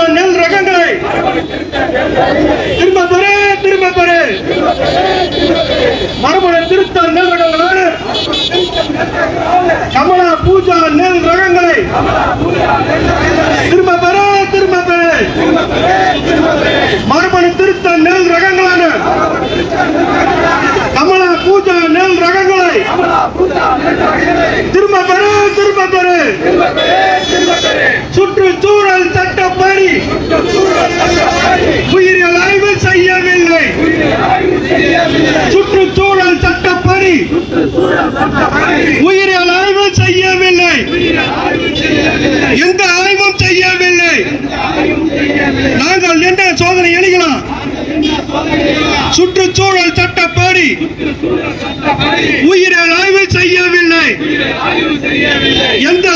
திருத்த நெல் ரகங்களை திரும்ப பெறு திரும்ப பெறு. மறுபடியும் திருத்த நெல் ரகங்களோடு கமலா பூஜா நெல் ரகங்களை திரும்ப பெறு திரும்ப பெறு. மறுபடியும் திருத்த நெல் ரகங்களான கமலா பூஜா நெல் ரகங்களை திரும்ப பெறு திரும்ப பெறு. உயிரியல் ஆய்வு செய்யவில்லை. எந்த ஆய்வும் செய்யவில்லை. நாங்கள் என்ன சோதனை எழுகலாம். சுற்றுச்சூழல் சட்டப்படி உயிரியல் ஆய்வு செய்யவில்லை. எந்த